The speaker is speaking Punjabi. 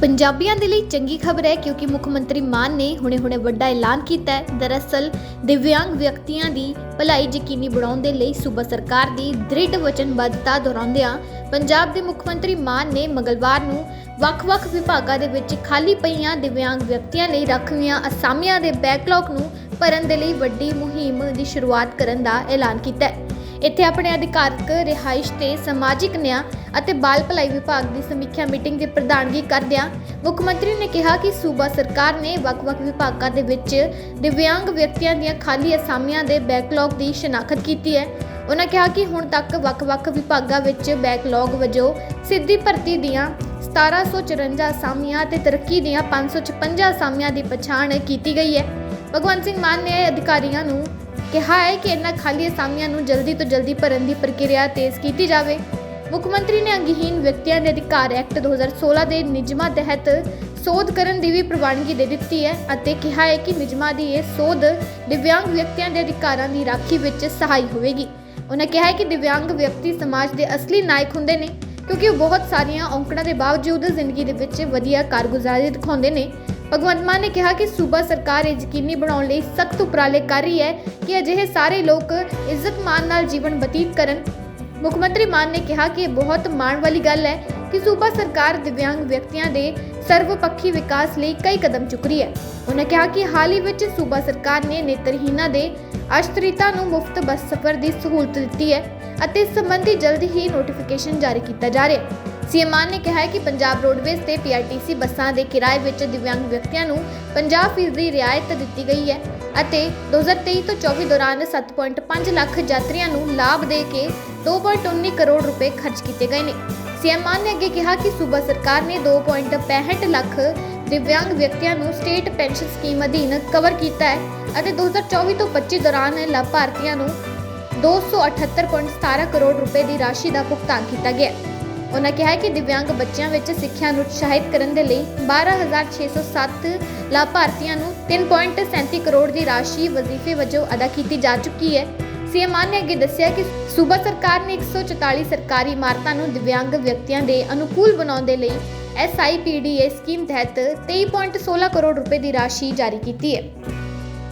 ਪੰਜਾਬੀਆਂ ਦੇ ਲਈ ਚੰਗੀ ਖਬਰ ਹੈ ਕਿਉਂਕਿ ਮੁੱਖ ਮੰਤਰੀ ਮਾਨ ਨੇ ਹੁਣੇ-ਹੁਣੇ ਵੱਡਾ ਐਲਾਨ ਕੀਤਾ ਹੈ। ਦਰਅਸਲ, ਦਿਵਿਆਂਗ ਵਿਅਕਤੀਆਂ ਦੀ ਭਲਾਈ ਯਕੀਨੀ ਬਣਾਉਣ ਦੇ ਲਈ ਸੂਬਾ ਸਰਕਾਰ ਦੀ ਦ੍ਰਿੜ ਵਚਨਬੱਧਤਾ ਦੁਹਰਾਉਂਦਿਆਂ ਪੰਜਾਬ ਦੇ ਮੁੱਖ ਮੰਤਰੀ ਮਾਨ ਨੇ ਮੰਗਲਵਾਰ ਨੂੰ ਵੱਖ-ਵੱਖ ਵਿਭਾਗਾਂ ਦੇ ਵਿੱਚ ਖਾਲੀ ਪਈਆਂ ਦਿਵਿਆਂਗ ਵਿਅਕਤੀਆਂ ਲਈ ਰੱਖਵੀਆਂ ਅਸਾਮੀਆਂ ਦੇ ਬੈਕਲੌਗ ਨੂੰ ਭਰਨ ਦੇ ਲਈ ਵੱਡੀ ਮੁਹਿੰਮ ਦੀ ਸ਼ੁਰੂਆਤ ਕਰਨ ਦਾ ਐਲਾਨ ਕੀਤਾ ਹੈ। ਇੱਥੇ ਆਪਣੇ ਅਧਿਕਾਰਕ, ਰਿਹਾਇਸ਼ ਤੇ ਸਮਾਜਿਕ ਨਿਆਂ ਅਤੇ ਬਾਲ ਭਲਾਈ ਵਿਭਾਗ ਦੀ ਸਮੀਖਿਆ ਮੀਟਿੰਗ ਦੀ ਪ੍ਰਧਾਨਗੀ ਕਰਦਿਆਂ ਮੁੱਖ ਮੰਤਰੀ ਨੇ ਕਿਹਾ ਕਿ ਸੂਬਾ ਸਰਕਾਰ ਨੇ ਵੱਖ-ਵੱਖ ਵਿਭਾਗਾਂ ਦੇ ਵਿੱਚ ਦਿਵਿਆਂਗ ਵਿਅਕਤੀਆਂ ਦੀਆਂ ਖਾਲੀ ਅਸਾਮੀਆਂ ਦੇ ਬੈਕਲੌਗ ਦੀ ਸ਼ਨਾਖਤ ਕੀਤੀ ਹੈ। ਉਹਨਾਂ ਕਿਹਾ ਕਿ ਹੁਣ ਤੱਕ ਵੱਖ-ਵੱਖ ਵਿਭਾਗਾਂ ਵਿੱਚ ਬੈਕਲੌਗ ਵਜੋਂ ਸਿੱਧੀ ਭਰਤੀ ਦੀਆਂ 1754 ਅਸਾਮੀਆਂ ਤੇ ਤਰੱਕੀ ਦੀਆਂ 556 ਅਸਾਮੀਆਂ ਦੀ ਪਛਾਣ ਕੀਤੀ ਗਈ ਹੈ। ਭਗਵੰਤ ਸਿੰਘ ਮਾਨ ਨੇ ਅਧਿਕਾਰੀਆਂ ਨੂੰ ਕਿਹਾ ਹੈ ਕਿ ਇਹਨਾਂ ਖਾਲੀ ਅਸਾਮੀਆਂ ਨੂੰ ਜਲਦੀ ਤੋਂ ਜਲਦੀ ਭਰਨ ਦੀ ਪ੍ਰਕਿਰਿਆ ਤੇਜ਼ ਕੀਤੀ ਜਾਵੇ। ਮੁੱਖ ਮੰਤਰੀ ਨੇ ਅੰਗਹੀਨ ਵਿਅਕਤੀਆਂ ਦੇ ਅਧਿਕਾਰ ਐਕਟ 2016 ਦੇ ਨਿਯਮਾਂ ਤਹਿਤ ਸੋਧ ਕਰਨ ਦੀ ਵੀ ਪ੍ਰਵਾਨਗੀ ਦੇ ਦਿੱਤੀ ਹੈ ਅਤੇ ਕਿਹਾ ਹੈ ਕਿ ਨਿਯਮਾਂ ਦੀ ਇਹ ਸੋਧ ਦਿਵਿਆਂਗ ਵਿਅਕਤੀਆਂ ਦੇ ਅਧਿਕਾਰਾਂ ਦੀ ਰਾਖੀ ਵਿੱਚ ਸਹਾਈ ਹੋਵੇਗੀ। ਉਹਨਾਂ ਕਿਹਾ ਹੈ ਕਿ ਦਿਵਿਆਂਗ ਵਿਅਕਤੀ ਸਮਾਜ ਦੇ ਅਸਲੀ ਨਾਇਕ ਹੁੰਦੇ ਨੇ, ਕਿਉਂਕਿ ਉਹ ਬਹੁਤ ਸਾਰੀਆਂ ਔਂਕੜਾਂ ਦੇ ਬਾਵਜੂਦ ਜ਼ਿੰਦਗੀ ਦੇ ਵਿੱਚ ਵਧੀਆ ਕਾਰਗੁਜ਼ਾਰੀ ਦਿਖਾਉਂਦੇ ਨੇ। ਭਗਵੰਤ ਮਾਨ ਨੇ ਕਿਹਾ ਕਿ ਸੂਬਾ ਸਰਕਾਰ ਇਹ ਯਕੀਨੀ ਬਣਾਉਣ ਲਈ ਸਖਤ ਉਪਰਾਲੇ ਕਰ ਰਹੀ ਹੈ ਕਿ ਅਜਿਹੇ ਸਾਰੇ ਲੋਕ ਇੱਜ਼ਤ ਮਾਨ ਨਾਲ ਜੀਵਨ ਬਤੀਤ ਕਰਨ। ਮੁੱਖ ਮੰਤਰੀ ਮਾਨ ਨੇ ਕਿਹਾ ਕਿ ਇਹ ਬਹੁਤ ਮਾਣ ਵਾਲੀ ਗੱਲ ਹੈ ਕਿ ਸੂਬਾ ਸਰਕਾਰ ਦਿਵਿਆਂਗ ਵਿਅਕਤੀਆਂ ਦੇ ਸਰਵਪੱਖੀ ਵਿਕਾਸ ਲਈ ਕਈ ਕਦਮ ਚੁੱਕ ਰਹੀ ਹੈ। ਉਹਨਾਂ ਕਿਹਾ ਕਿ ਹਾਲ ਹੀ ਵਿੱਚ ਸੂਬਾ ਸਰਕਾਰ ਨੇ ਨੇਤਰਹੀਨਾਂ ਦੇ ਅਸ਼ਤਰੀਤਾ ਨੂੰ ਮੁਫਤ ਬੱਸ ਸਫ਼ਰ ਦੀ ਸਹੂਲਤ ਦਿੱਤੀ ਹੈ ਅਤੇ ਇਸ ਸੰਬੰਧੀ ਜਲਦ ਹੀ ਨੋਟੀਫਿਕੇਸ਼ਨ ਜਾਰੀ ਕੀਤਾ ਜਾ ਰਿਹਾ ਹੈ। ਸੀਐਮ ਮਾਨ ਨੇ ਕਿਹਾ ਕਿ ਪੰਜਾਬ ਰੋਡਵੇਜ਼ ਤੇ ਪੀਆਰਟੀਸੀ ਬੱਸਾਂ ਦੇ ਕਿਰਾਏ ਵਿੱਚ ਦਿਵਿਆਂਗ ਵਿਅਕਤੀਆਂ ਨੂੰ 50% ਦੀ ਰਿਆਇਤ ਦਿੱਤੀ ਗਈ ਹੈ ਅਤੇ 2023 ਤੋਂ 24 ਦੌਰਾਨ 7.5 ਲੱਖ ਯਾਤਰੀਆਂ ਨੂੰ ਲਾਭ ਦੇ ਕੇ 2.19 ਕਰੋੜ ਰੁਪਏ ਖਰਚ ਕੀਤੇ ਗਏ ਨੇ। ਸੀਐਮ ਮਾਨ ਨੇ ਅੱਗੇ ਕਿਹਾ ਕਿ ਸੂਬਾ ਸਰਕਾਰ ਨੇ 2.65 ਲੱਖ ਦਿਵਿਆਂਗ ਵਿਅਕਤੀਆਂ ਨੂੰ ਸਟੇਟ ਪੈਨਸ਼ਨ ਸਕੀਮ ਅਧੀਨ ਕਵਰ ਕੀਤਾ ਹੈ ਅਤੇ 2024 ਤੋਂ 25 ਦੌਰਾਨ ਲਾਭਪਾਤਰੀਆਂ ਨੂੰ 278.17 ਕਰੋੜ ਰੁਪਏ ਦੀ ਰਾਸ਼ੀ ਦਾ ਭੁਗਤਾਨ ਕੀਤਾ ਗਿਆ ਹੈ। ਉਹਨਾਂ ਕਿਹਾ ਕਿ ਦਿਵਿਆਂਗ ਬੱਚਿਆਂ ਵਿੱਚ ਸਿੱਖਿਆ ਨੂੰ ਉਤਸ਼ਾਹਿਤ ਕਰਨ ਦੇ ਲਈ 12607 ਲਾਭਪਾਤਰੀਆਂ ਨੂੰ 3.37 ਕਰੋੜ ਦੀ ਰਾਸ਼ੀ ਵਜ਼ੀਫੇ ਵਜੋਂ ਅਦਾ ਕੀਤੀ ਜਾ ਚੁੱਕੀ ਹੈ। ਸੀਐਮ ਮਾਨ ਨੇ ਅੱਗੇ ਦੱਸਿਆ ਕਿ ਸੂਬਾ ਸਰਕਾਰ ਨੇ 144 ਸਰਕਾਰੀ ਇਮਾਰਤਾਂ ਨੂੰ ਦਿਵਿਆਂਗ ਵਿਅਕਤੀਆਂ ਦੇ ਅਨੁਕੂਲ ਬਣਾਉਣ ਦੇ ਲਈ ਐਸਆਈਪੀਡੀਏ ਸਕੀਮ ਤਹਿਤ 23.16 ਕਰੋੜ ਰੁਪਏ ਦੀ ਰਾਸ਼ੀ ਜਾਰੀ ਕੀਤੀ ਹੈ।